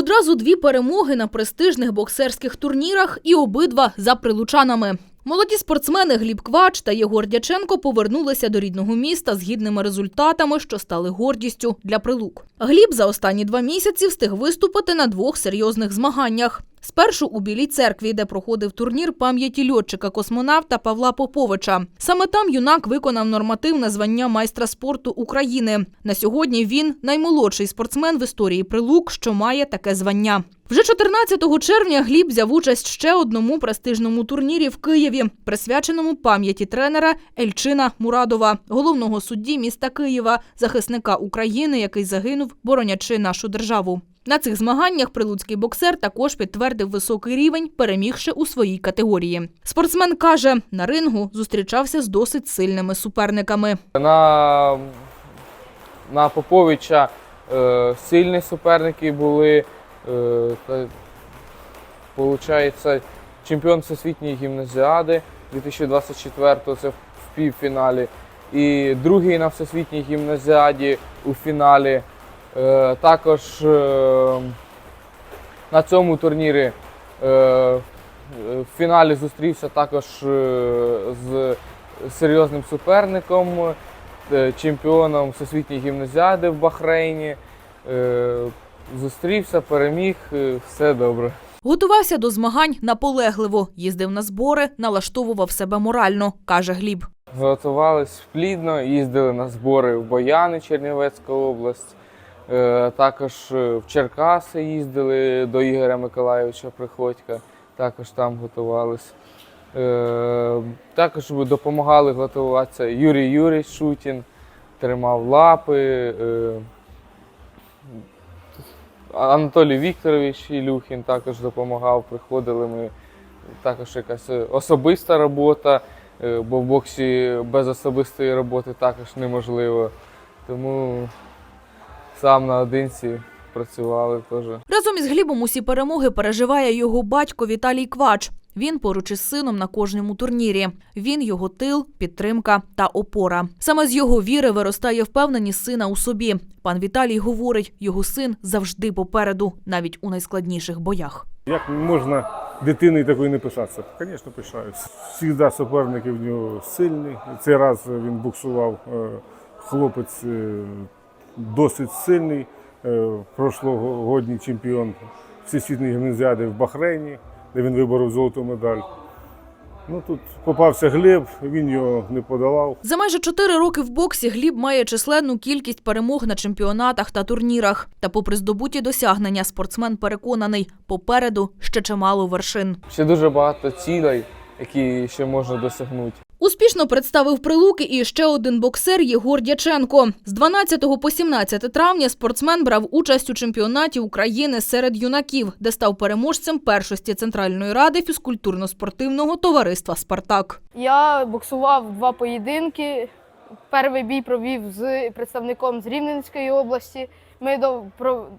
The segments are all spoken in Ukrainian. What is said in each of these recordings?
Одразу дві перемоги на престижних боксерських турнірах і обидва за прилучанами. Молоді спортсмени Гліб Квач та Єгор Дяченко повернулися до рідного міста з гідними результатами, що стали гордістю для прилук. Гліб за останні два місяці встиг виступити на двох серйозних змаганнях. Спершу у Білій церкві, де проходив турнір пам'яті льотчика-космонавта Павла Поповича. Саме там юнак виконав нормативне звання майстра спорту України. На сьогодні він наймолодший спортсмен в історії прилук, що має таке звання. Вже 14 червня Гліб взяв участь ще одному престижному турнірі в Києві, присвяченому пам'яті тренера Ельчина Мурадова, головного судді міста Києва, захисника України, який загинув, боронячи нашу державу. На цих змаганнях прилуцький боксер також підтвердив високий рівень, перемігши у своїй категорії. Спортсмен каже, на рингу зустрічався з досить сильними суперниками. На, на Поповича е, сильні суперники були. Е, получається, чемпіон всесвітньої гімназіади 2024-го, це в півфіналі. І другий на всесвітній гімназіаді у фіналі. Е, також е, на цьому турнірі е, в фіналі зустрівся також з серйозним суперником, чемпіоном всесвітньої гімназіади в Бахрейні. Зустрівся, переміг, все добре. Готувався до змагань наполегливо, їздив на збори, налаштовував себе морально, каже Гліб. Готувались плідно, їздили на збори в Бояни, Чернівецька область. Е, Також е, в Черкаси їздили до Ігоря Миколайовича Приходька, також там готувались. Е, Також допомагали готуватися Юрій Юрій Шутін, тримав лапи. Анатолій Вікторович Ілюхін також допомагав, приходили ми. Також якась особиста робота, бо в боксі без особистої роботи також неможливо. Тому сам наодинці працювали теж. Разом із Глібом усі перемоги переживає його батько Віталій Квач. Він поруч із сином на кожному турнірі. Він його тил, підтримка та опора. Саме з його віри виростає впевненість сина у собі. Пан Віталій говорить, його син завжди попереду, навіть у найскладніших боях. Як можна дитиною такою не пишатися? Звісно, пишаюся. Всігда суперники в нього сильні. Цей раз він буксував е, хлопець е, досить сильний, е, прошлогодній чемпіон всесвітньої гімназіади в Бахрейні, де він виборов золоту медаль. Ну тут попався Глеб, він його не подолав. За майже чотири роки в боксі Гліб має численну кількість перемог на чемпіонатах та турнірах. Та, попри здобуті досягнення, спортсмен переконаний, попереду ще чимало вершин. Ще дуже багато цілей, які ще можна досягнути. Успішно представив прилуки і ще один боксер Єгор Дяченко. З 12 по 17 травня спортсмен брав участь у чемпіонаті України серед юнаків, де став переможцем першості Центральної ради фізкультурно-спортивного товариства Спартак. Я боксував два поєдинки. Перший бій провів з представником з Рівненської області. Ми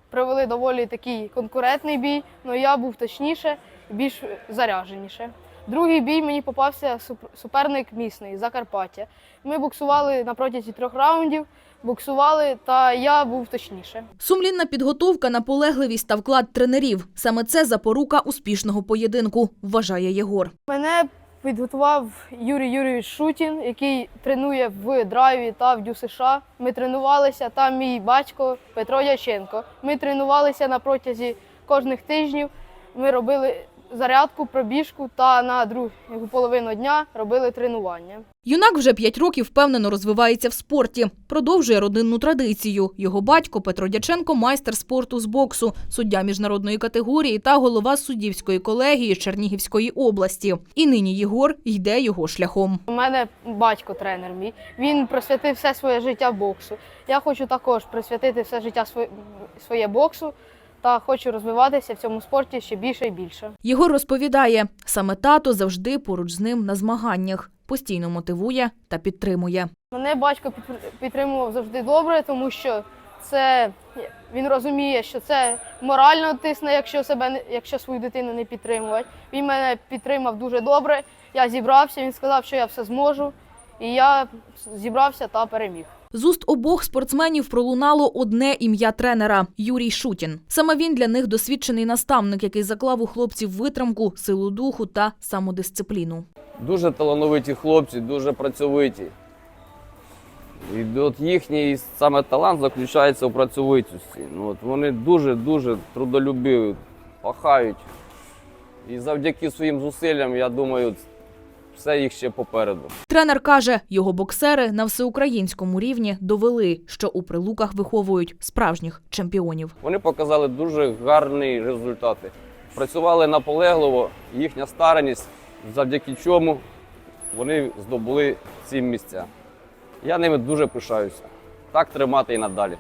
провели доволі такий конкурентний бій, але я був точніше, більш зарядженіше. Другий бій мені попався суп- суперник місний Закарпаття. Ми боксували на протязі трьох раундів, боксували, та я був точніше. Сумлінна підготовка, наполегливість та вклад тренерів – саме це запорука успішного поєдинку, вважає Єгор. Мене підготував Юрій Юрійович Шутін, який тренує в драйві та в Дю США. Ми тренувалися, та мій батько Петро Дяченко. Ми тренувалися на протязі кожних тижнів. Ми робили зарядку, пробіжку та на другу половину дня робили тренування. Юнак вже п'ять років впевнено розвивається в спорті, продовжує родинну традицію. Його батько Петро Дяченко – майстер спорту з боксу, суддя міжнародної категорії та голова суддівської колегії Чернігівської області. І нині Єгор йде його шляхом. У мене батько тренер мій. Він присвятив все своє життя боксу. Я хочу також присвятити все життя своє, своє боксу та хочу розвиватися в цьому спорті ще більше і більше. Єгор розповідає, саме тато завжди поруч з ним на змаганнях, постійно мотивує та підтримує. Мене батько підтримував завжди добре, тому що це він розуміє, що це морально тисне, якщо себе якщо свою дитину не підтримувати. Він мене підтримав дуже добре. Я зібрався. Він сказав, що я все зможу, і я зібрався та переміг. З уст обох спортсменів пролунало одне ім'я тренера Юрій Шутін. Саме він для них досвідчений наставник, який заклав у хлопців витримку, силу духу та самодисципліну. Дуже талановиті хлопці, дуже працьовиті. І от їхній саме талант заключається у працьовитості. Ну, от вони дуже-дуже трудолюбиві, пахають. І завдяки своїм зусиллям, я думаю, все їх ще попереду. Тренер каже, його боксери на всеукраїнському рівні довели, що у прилуках виховують справжніх чемпіонів. Вони показали дуже гарні результати. Працювали наполегливо, їхня стараність, завдяки чому вони здобули ці місця. Я ними дуже пишаюся. Так тримати і надалі.